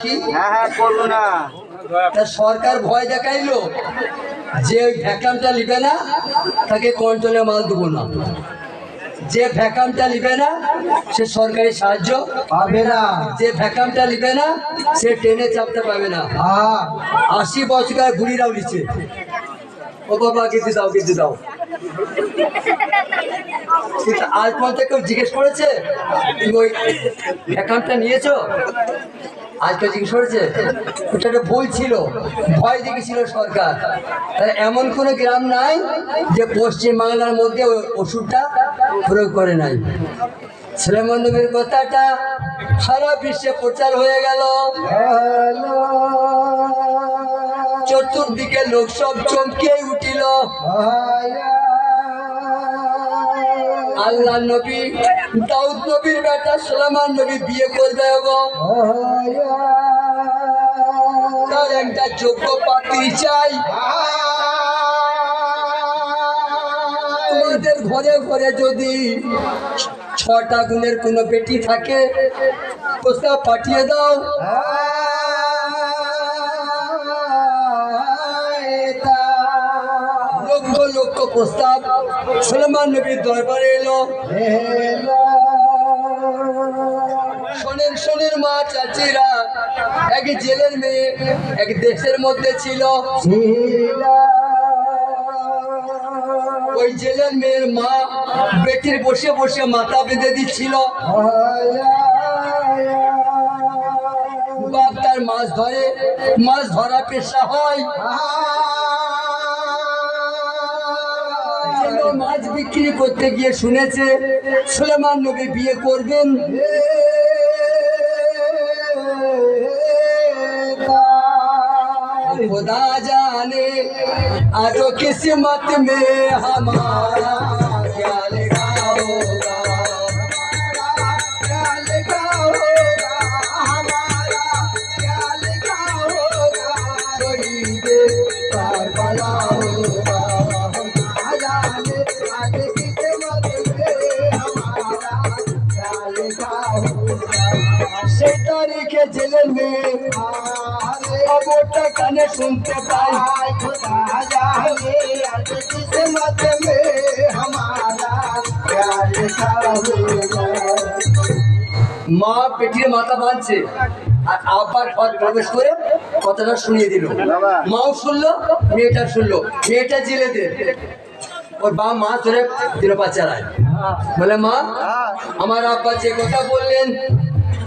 হ্যাঁ হ্যাঁ করব না। তা সরকার ভয় দেখাইলো যে ওই ভ্যাকামটা নিবে না তাকে কন্ট্রোলে মাল দেবো না। যে ভ্যাকামটা নিবে না সে সরকারি সাহায্য পাবে না। যে ভ্যাকামটা নিবে না সে ট্রেনে চাপতে পাবে না। হ্যাঁ। আশি বছর বুড়িরাও নিচ্ছে ও বাবা কিছু দাও কিছু দাও। আজ পর্যন্ত কেউ জিজ্ঞেস করেছে তুমি ওই অ্যাকাউন্টটা নিয়েছো? আজ কেউ জিজ্ঞেস করেছে? ওটা একটা ভুল ছিল ভয় দেখেছিল সরকার। এমন কোনো গ্রাম নাই যে পশ্চিম বাংলার মধ্যে ওই ওষুধটা প্রয়োগ করে নাই। সুলেমান নবীর কথাটা সারা বিশ্বে প্রচার হয়ে গেল। চতুর্দিকে লোক সব চমকে উঠিল আল্লাহ নবী, দাউদ নবীর বেটা সুলেমান নবী বিয়ে করবে এবং তার একটা যোগ্য পাত্রী চাই। তোমাদের ঘরে ঘরে যদি ছটা গুণের কোনো বেটি থাকে প্রস্তাব পাঠিয়ে দাও। লক্ষ লক্ষ প্রস্তাব সুলেমান নবীর দরবারে এলো। শোনেন শোনেন মা চাচিরা, এক জেলের মেয়ে এক দেশের মধ্যে ছিল। ওই জেলের মেয়ের মা বেটির বসে বসে মাথা বেঁধে দিচ্ছিল। বাপ তার মাছ ধরে, মাছ ধরা পেশা হয়। মাছ বিক্রি করতে গিয়ে শুনেছে সুলেমান নবী বিয়ে করবেন खुदा जाने आज किस्मत में हमारा খবরটা কানে শুনতে পাই। মা পেটির মাথা বাঁধছে আর আব্বার ঘর প্রবেশ করে কথাটা শুনিয়ে দিল। মাও শুনলো মেয়েটা শুনলো। মেয়েটা জেলেতে ওর বা মা ধরে দিল বাচ্চারায় বলে মা আমার আব্বা যে কথা বললেন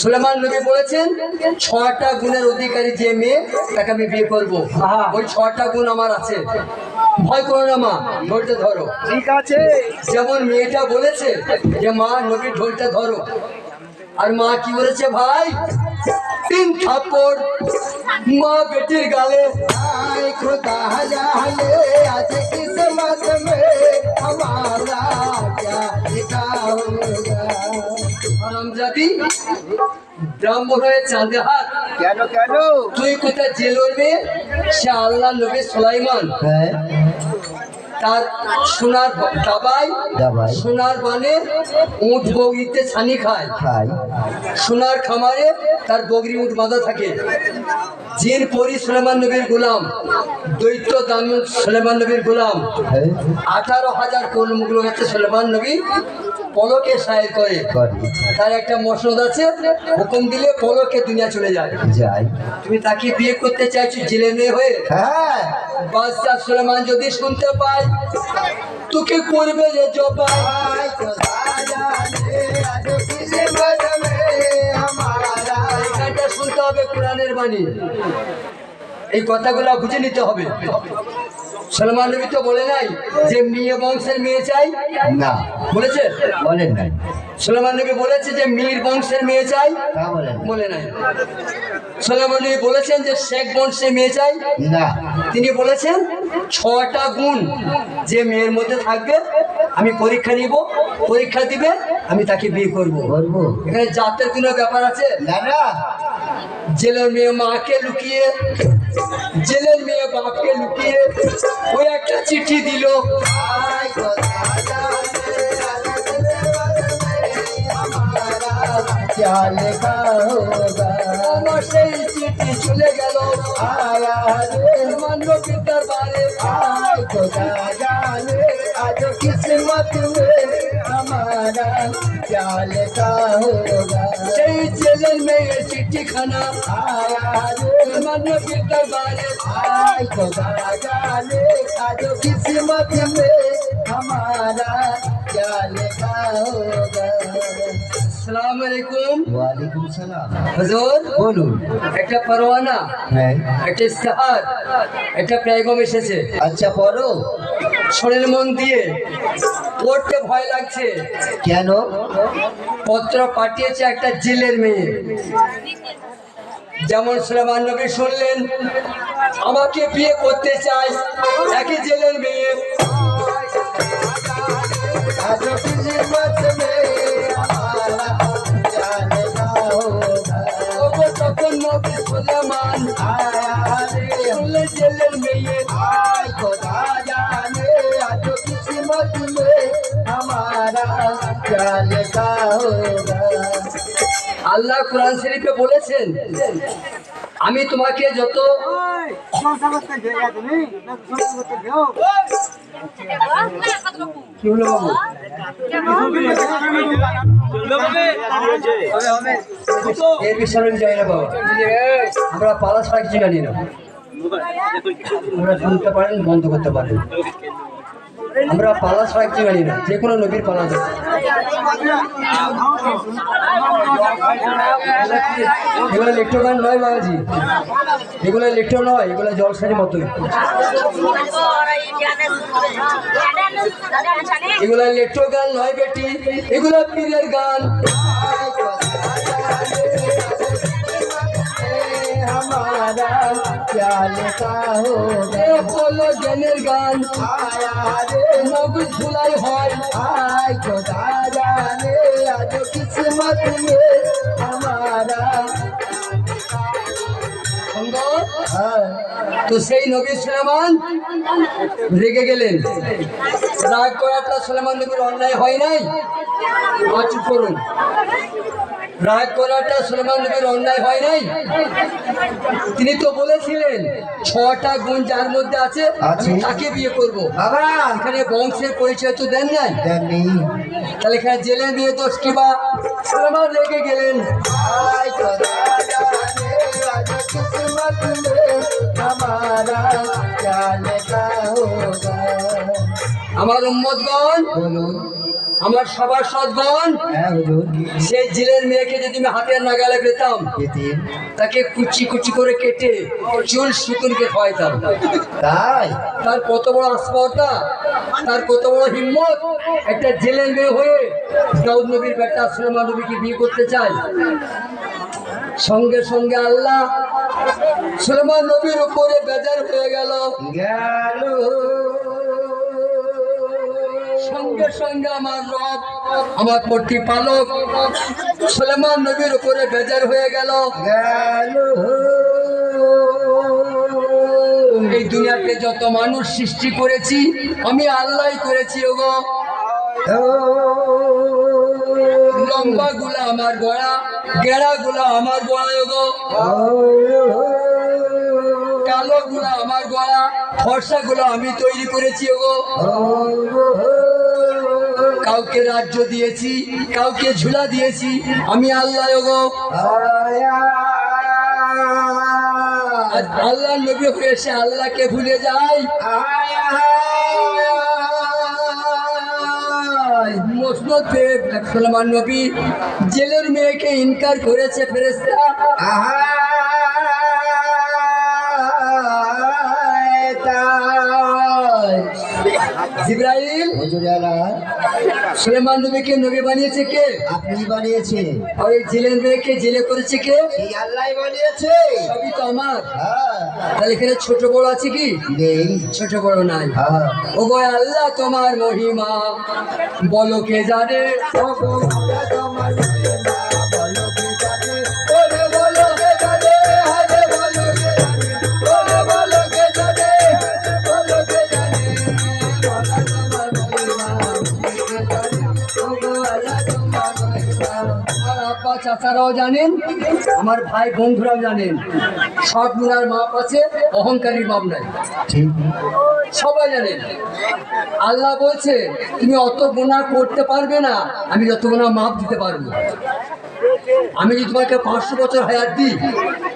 সুলেমান নবী বলেছেন ছটা গুণের অধিকারী যে মেয়ে তাকে আমি বিয়ে করব। ওই ছটা গুণ আমার আছে। ভয় করো না মা ঢোলটা ধরো। ঠিক আছে। যেমন মেয়েটা বলেছে যে মা নবী ঢোলটা ধরো। আর মা কি বলেছে ভাই? তিন থাপড় মা বেটির গালে। আজকে হাজার ব্রাহ্মণ হয়ে চাঁদে হাত। কেন কেন? তুই কোথায় মেয়ে সে আল্লাহ নবী সুলাইমান। হ্যাঁ। তার সোনার দাবাই। সোনার বানে উঁট বগরিতে ছানি খায়। সোনার খামারে তার বগরি উঁট বাঁধা থাকে। জিন পরি সুলেমান নবীর গোলাম দৈত্য দাম সুলেমান নবীর গোলাম। হ্যাঁ। আঠারো হাজার কলমগুলো হচ্ছে সুলেমান নবী। পলকে সায় করে। তার একটা মসনদ আছে হুকুম দিলে পলকে দুনিয়া চলে যায়। যাই তুমি তাকে বিয়ে করতে চাইছো জেলে মেয়ে হয়ে? হ্যাঁ। বাদশাহ সুলেমান যদি শুনতে পায় তোকে করবে যে জবাই। শুনতে হবে কোরআনের বাণী। এই কথাগুলো বুঝে নিতে হবে। সলমান নবী তো বলে নাই যে মেয়ে বংশের মেয়ে চাই? না। বলেছে? বলেন নাই। সলমান নবী বলেছে যে মীর বংশের মেয়ে চাই? বলে নাই। সলমান নবী বলেছেন যে শেখ বংশের মেয়ে চাই? না। তিনি বলেছেন ছটা গুণ যে মেয়ের মধ্যে থাকবে আমি পরীক্ষা নিব পরীক্ষা দিবে আমি তাকে বিয়ে করব। এখানে জাতের কোনো ব্যাপার আছে? না না। জেলের মেয়ে মাকে লুকিয়ে জেলের মেয়ে বাপকে লুকিয়ে ওই একটা চিঠি দিল আয় খোদা क्या लिखा होगा আমার সেই চিঠি চলে গেল आया रे মান্য দরবারে आय खुदा जाने आज किस्मत में हमारा क्या लिखा होगा সেই জেলের মেয়ের চিঠিখানা आया रे মান্য দরবারে आय खुदा जाने आज किस्मत में हमारा क्या लिखा होगा সালাম আলাইকুম वालेकुम सलाम হুজুর বলুন একটা পরোয়ানা হ্যাঁ একটা ইস্তেহার একটা প্যাগম এসেছে আচ্ছা পড়ো শরীর মন দিয়ে পড়তে ভয় লাগছে কেন পত্র পাঠিয়েছে একটা জেলের মেয়ে যেমন সুলেমান নবী শুনলেন আমাকে বিয়ে করতে চাই একই জেলের মেয়ে আল্লাহ কোরআন শরীফে বলেছেন আমি তোমাকে যত কি হলো বাবু? এর বিষয়ে জানি না বাবা। আমরা পালা ছাড়া কিছু জানি না। আমরা শুনতে পারেন বন্ধ করতে পারেন। আমরা পালা ছাড়া কিছু জানি না, যে কোনো নবীর পালা যায় এগুলো লেখটো গান নয় বাবাজি। এগুলো লেখটো নয়, এগুলো জলসারি মতোই। এগুলো লেখটো গান নয় বেটি, এগুলো পীরের গান। हमारा क्या लिखा होगा এ হলো জ্ঞানের গান आया रे মগজ ধুলাই হয় आय खुदा जाने आज किस्मत में हमारा সঙ্গ हाँ, তো সেই নবী সুলেমান রেগে গেলেন রাগ করাটা সুলেমান নবীর অন্যায় হয় নাই আ, চুপ করুন রাহাত করাটা সুলেমান নবীর অন্যায় হয় নাই? তিনি তো বলেছিলেন ছটা গুণ যার মধ্যে আছে তাকে বিয়ে করব। বাবা। এখানে বংশের পরিচয় তো দেন নাই? তাহলে এখানে জেলে দিয়ে দোষ কিবা সুলেমান রেখে গেলেন। আমার উম্মদগণ বলুন। আমার সবার সদগণ হ্যাঁ সেই জেলের মেয়েকে যদি আমি হাতের নাগালে পেতাম তাকে কুচি কুচি করে কেটে চুল সুতুনকে খাওয়াইতাম তাই? তার কত বড় আস্পর্ধা তার কত বড় হিম্মত একটা জেলের মেয়ে হয়ে দাউদ নবীর বেটা সুলেমা নবীকে বিয়ে করতে চায়। সঙ্গে সঙ্গে আল্লাহ সুলেমান নবীর উপরে বেজার হয়ে গেল। গেল। সঙ্গে সঙ্গে আমার রব, আমার প্রতিপালক সুলেমান নবীর উপরে বেজার হয়ে গেল। এই দুনিয়াতে যত মানুষ সৃষ্টি করেছি, আমি আল্লাহ করেছি, ওগো। লম্বা গুলা আমার গড়া, গেড়া গুলা আমার গড়া, ওগো। কালো গুলা আমার গড়া, ফর্সা গুলো আমি তৈরি করেছি, ওগো। কাউকে রাজ্য দিয়েছি, কাউকে ঝুলা দিয়েছি, আমি আল্লাহ আল্লাহ নবী হয়ে এসে আল্লাহকে ভুলে যাই। মসনদ সালমান নবী জেলের মেয়েকে ইনকার করেছে ফেরেস্তা জিব্রাইল। সুলেমান নবীকে নবী বানিয়েছে কে? আপনি বানিয়েছে আর এই জেলের মেয়েকে জেলে করেছে কে? এই আল্লাহ বানিয়েছে। সবই তো আমার। হ্যাঁ। তাহলে এখানে ছোট বড় আছে কি? নেই। ছোট বড় নাই। হ্যাঁ। ও গো আল্লাহ তোমার মহিমা। বলো কে জানে? চাচারাও জানেন আমার ভাই বন্ধুরাও জানেন সব গুণার মাপ আছে অহংকারী মাপ নাই। সবাই জানেন। আল্লাহ বলছে তুমি অত গুণা করতে পারবে না আমি যত গুণা মাপ দিতে পারব। আমি যদি তোমাকে পাঁচশো বছর হায়াত দিই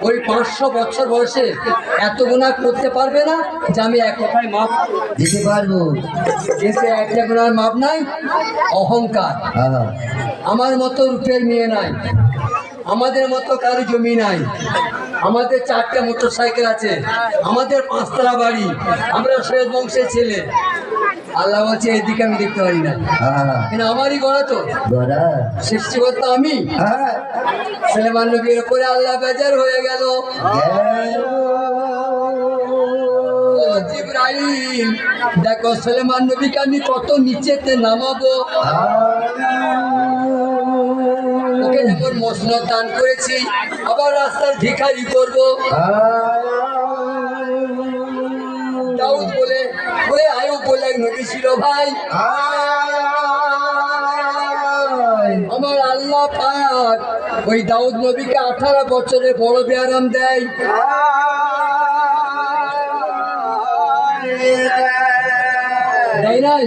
ওই পাঁচশো বছর বয়সে এত গুণা করতে পারবে না যে আমি এক কথায় মাপ দিতে পারব। কিন্তু একটা গুণার মাপ নাই অহংকার। হ্যাঁ। আমার মতো রূপের মেয়ে নাই আমাদের মতো কারও জমি নাই আমাদের চারটে মোটর সাইকেল আছে আমাদের পাঁচতলা বাড়ি আমরা শেষ বংশের ছেলে। আল্লাহ বলছে এদিকে আমি দেখতে পারি না। হ্যাঁ। কিন্তু আমারই গড়া তো। গড়া? সৃষ্টিকর্তা আমি। হ্যাঁ। সুলেমান নবীর উপরে আল্লাহ বেজার হয়ে গেল। জিব্রাইল দেখো সুলেমান নবীকে আমি কত নিচেতে নামাবো। ওকে যেমন মসনদ দান করেছি আবার রাস্তার ভিখারি করব। দাউদ বলে বলে আয়ুব বলে এক নবী ছিল ভাই। আমার আল্লাহ পাক ওই দাউদ নবীকে আঠারো বছরে বড় ব্যায়াম দেয়। নাই?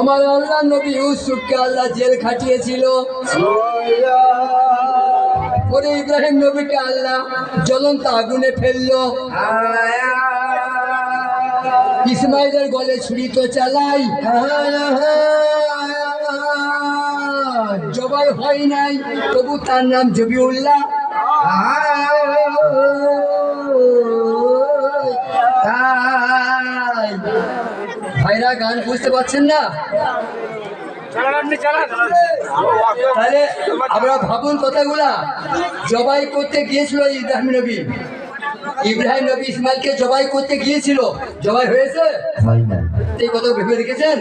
আমার আল্লাহ নবী ইউসুফকে আল্লাহ জেল খাটিয়েছিল। ওরে ইব্রাহিম নবীকে আল্লাহ জ্বলন্ত আগুনে ফেলল। ইসমাইলের গলে ছুরি তো চালাই। জবাই হয় নাই, তবু তার নাম জবিউল্লাহ। ভাইরা গান বুঝতে পারছেন না? তাহলে আমরা ভাবুন কথাগুলা। জবাই করতে গিয়েছিল ইব্রাহিম নবী। ইব্রাহিম নবী ইসমাইলকে জবাই করতে গিয়েছিল। জবাই হয়েছে? হয় এই কথা ভেবে রেখেছেন?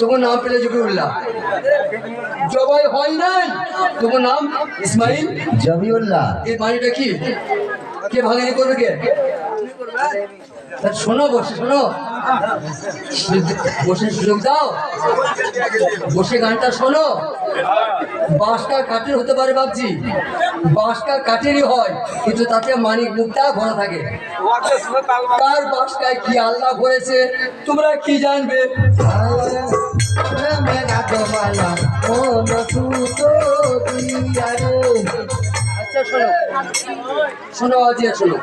তোমার নাম পেলে জবিউল্লাহ জবাই হয় নাই? তোমার নাম ইসমাইল জবিউল্লাহ এর বাড়িটা কি? কে ভাঙানি করবে কে? শোনো বসে শোনো। বসে সুযোগ দাও। বসে গানটা শোনো। বাঁশকা কাঠের হতে পারে ভাবছি বাঁশকা কাঠেরই হয়, কিন্তু তাতে মানিক মুখটা ভরা থাকে। কার বাঁশকায় কি আল্লাহ ভরেছে, তোমরা কি জানবে? আচ্ছা শোনো। শোনো আজিয়া শোনো।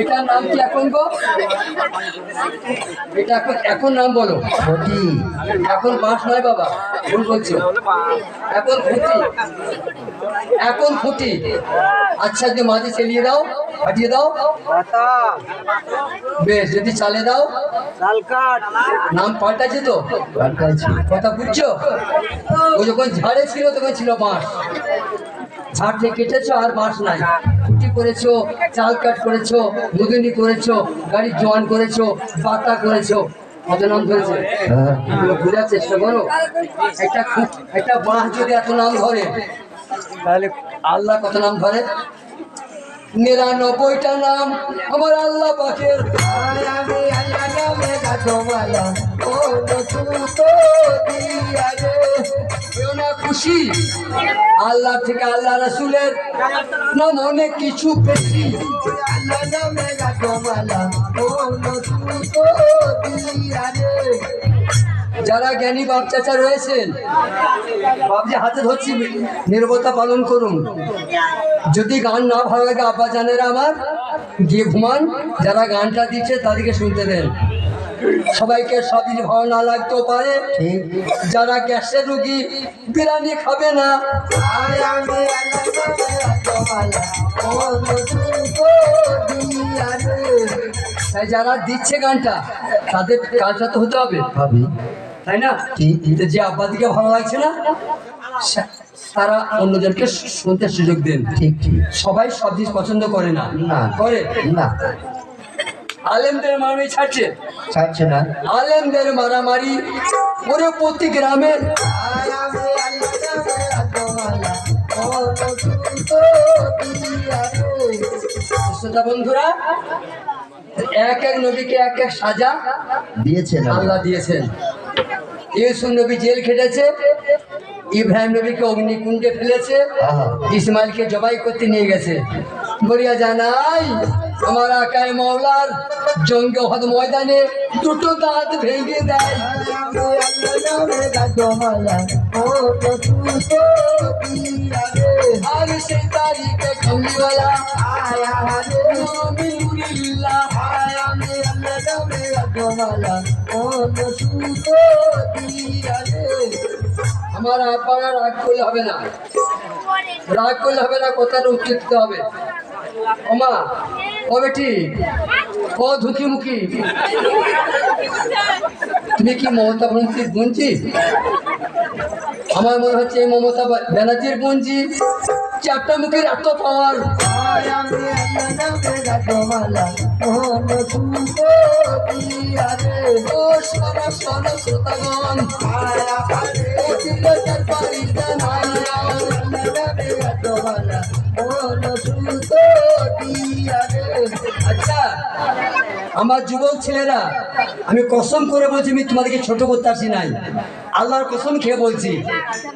এটার নাম কি এখন গো? এটা এখন এখন নাম বলো। সতী। এখন বাঁশ নয় বাবা ভুল বলছো। এখন খুঁটি। এখন খুঁটি। আচ্ছা যে মাঝে চালিয়ে দাও ফাটিয়ে দাও। বেশ যদি চালে দাও। নাম পাল্টাছে তো? কথা বুঝছ? ও যখন ঝাড়ে ছিল তখন ছিল বাঁশ। থেকে কেটেছো আর বাঁশ নাই। খুঁটি করেছ চাল কাট করেছ মুদুনি করেছ গাড়ি জোয়ান করেছ পাতা করেছ। কত নাম ধরেছে? হ্যাঁ। এগুলো বোঝার চেষ্টা করো। একটা একটা বাঁশ যদি এত নাম ধরে তাহলে আল্লাহ কত নাম ধরে? নিরানব্বইটা নাম। আমার আল্লাহ পাখের। খুশি? আল্লাহ থেকে আল্লাহ রাসুলের নাম অনেক কিছু বেশি যারা জ্ঞানী বাপ চাচা রয়েছেন বাপজি হাতে ধরছি, নির্বতা পালন করুন। যদি গান না ভালো লাগে, আব্বা জানেরা আমার, গিয়ে ঘুমান। যারা গানটা দিচ্ছে, তাদেরকে শুনতে দেন। সবাইকে সব কিছু ভালো না লাগতেও পারে। ঠিক। যারা গ্যাসের রুগী বিরিয়ানি খাবে না। তাই যারা দিচ্ছে গানটা তাদের কাজটা তো হতে হবে। ভাবি তাই না? যে আব্বাদিকে ভালো লাগছে না তারা অন্যজনকে শুনতে সুযোগ দেন। ঠিক। সবাই সব জিনিস পছন্দ করে না। না। করে? না। আলেমদের মারামারি ছাড়ছে? ছাড়ছে না। আলেমদের মারামারি ওরে প্রতি গ্রামে আয় আমি আল্লাহ নামে গাজমালা মন সুতো দিয়া রে শ্রোতা বন্ধুরা এক এক নবীকে এক এক সাজা দিয়েছেন আল্লাহ। দিয়েছেন। ইউসুফ নবী জেল খেটেছে ইব্রাহিম নবীকে অগ্নিকুণ্ডে ফেলেছে। ইসমাইলকে জবাই করতে নিয়ে গেছে। বলিয়া জানাই আমার আকায় মৌলার জঙ্গ হদ ময়দানে দুটো দাঁত ভেঙে দেয়। আর সেই আয় আমার আব্বারা রাগ করলে হবে না। রাগ করলে হবে না, কথাটা উচিত হবে। ওমা ও বেটি ও ধুকি মুখি তুমি কি মমতা বঞ্চিত বঞ্চি আমার মনে হচ্ছে এই মমতা ব্যানার্জির বঞ্চি চারটা মুখের এত পাওয়ার আয় আমার যুবক ছেলেরা আমি কসম করে বলছি আমি তোমাদেরকে ছোট করতে আসি নাই। আল্লাহর কসম খেয়ে বলছি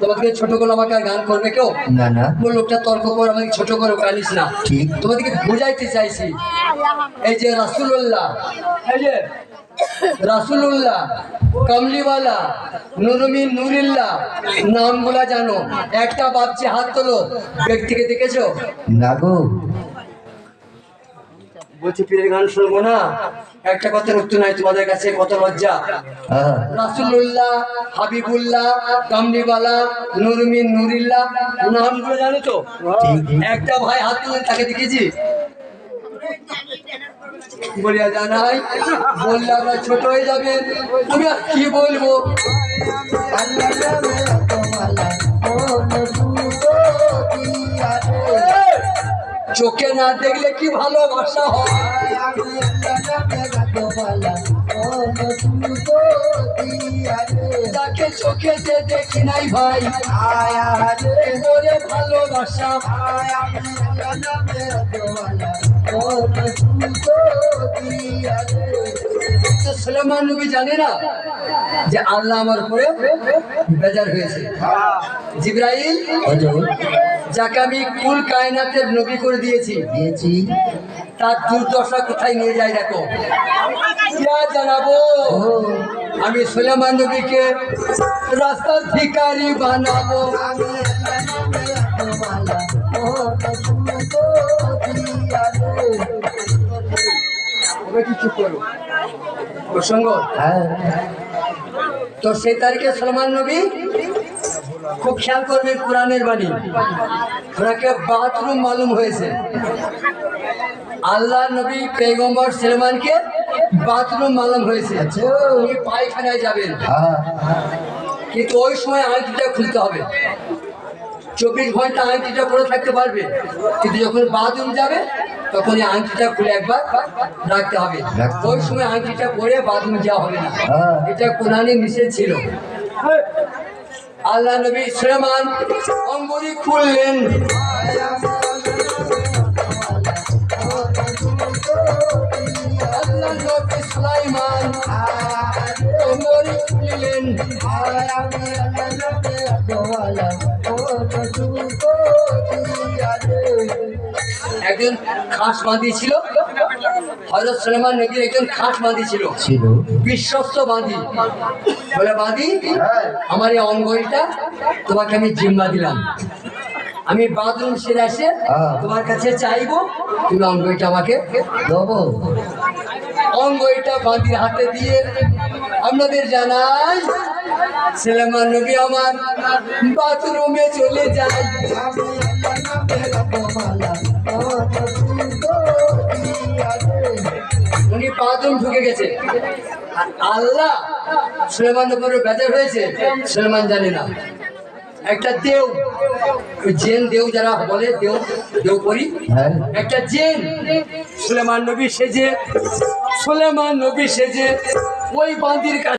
তোমাদেরকে ছোট করে আমাকে আর গান করবে কেউ? না না। কোন লোকটা তর্ক করে আমাকে ছোট করে কানিস না। ঠিক। তোমাদেরকে বুঝাইতে চাইছি এই যে রাসুল্লাহ এই যে রাসুল্লাহ কমলিওয়ালা নুরমিন নুরিল্লাহ নামগুলা জানো একটা বাপচি হাত তোলো ব্যক্তিকে দেখেছ? না গো। বলছি পীরের গান শুনব না একটা কথার উত্তর নাই তোমাদের কাছে কত লজ্জা রাসুল্লাহ হাবিবুল্লাহ কামলিওয়ালা নুরমিন নুরিল্লাহ নামগুলো জানো তো একটা ভাই হাত তুলে তাকে দেখেছি বলিয়া জানাই বললে আমরা ছোট হয়ে যাবেন আমি আর কি বলব আল্লাহ চোখে না দেখলে কি ভালোবাসা হয়? যাকে চোখেতে দেখি নাই ভাই আয় ভালোবাসা। আয় তো সুলেমান নবী জানে না যে আল্লাহ আমার উপরে বেজার হয়েছে। জিব্রাইল যাকে আমি কুল কায়নাতের নবী করে দিয়েছি। দিয়েছি। তার দুর্দশা কোথায় নিয়ে যায় দেখো। জানাব। আমি সুলেমান নবীকে রাস্তার ভিকারি বানাবো। প্রসঙ্গ? হ্যাঁ। তো সেই তারিখে সলমান নবী খুব খেয়াল করবেন কোরআনের বাণী। ওনাকে বাথরুম মালুম হয়েছে। আল্লাহ নবী পেগম্বর সলমানকে বাথরুম মালুম হয়েছে। আচ্ছা। উনি পায়খানায় যাবেন। কিন্তু ওই সময় আংটিটা খুলতে হবে। চব্বিশ ঘণ্টা আংটিটা পরে থাকতে পারবে। কিন্তু যখন বাথরুম যাবে তখন এই আংটিটা খুলে একবার রাখতে হবে। ওই সময় আংটিটা পরে বাথরুম যাওয়া হবে না। হ্যাঁ। এটা কোরআনে মিশে ছিল। আল্লাহ নবী সুলেমান অঙ্গুরি খুললেন। আল্লাহ নবী সুলাইমান অঙ্গুরি খুললেন একজন খাস বাঁধি ছিল। হজরত সুলেমান নবীর একজন খাস বাঁধি ছিল। বিশ্বস্ত বাঁধি। বলে বাঁধি আমার এই অঙ্গইটা তোমাকে আমি জিম্মা দিলাম। আমি বাথরুম সেরে আসে হ্যাঁ। তোমার কাছে চাইব। তুমি অঙ্গইটা আমাকে দেবো। অঙ্গইটা বাঁধির হাতে দিয়ে আপনাদের জানাই সুলেমান নবী আমার বাথরুমে চলে যায়। উনি পাঁচজন ঢুকে গেছে। আল্লাহ সুলেমানের উপরে বেজার হয়েছে সুলেমান জানে না। একটা দেউ জেন দেউ যারা বলে দেউ দেউ করি। হ্যাঁ। একটা জেন সুলেমান নবী সেজে সুলেমান নবী সেজে ওই বান্দির কাছে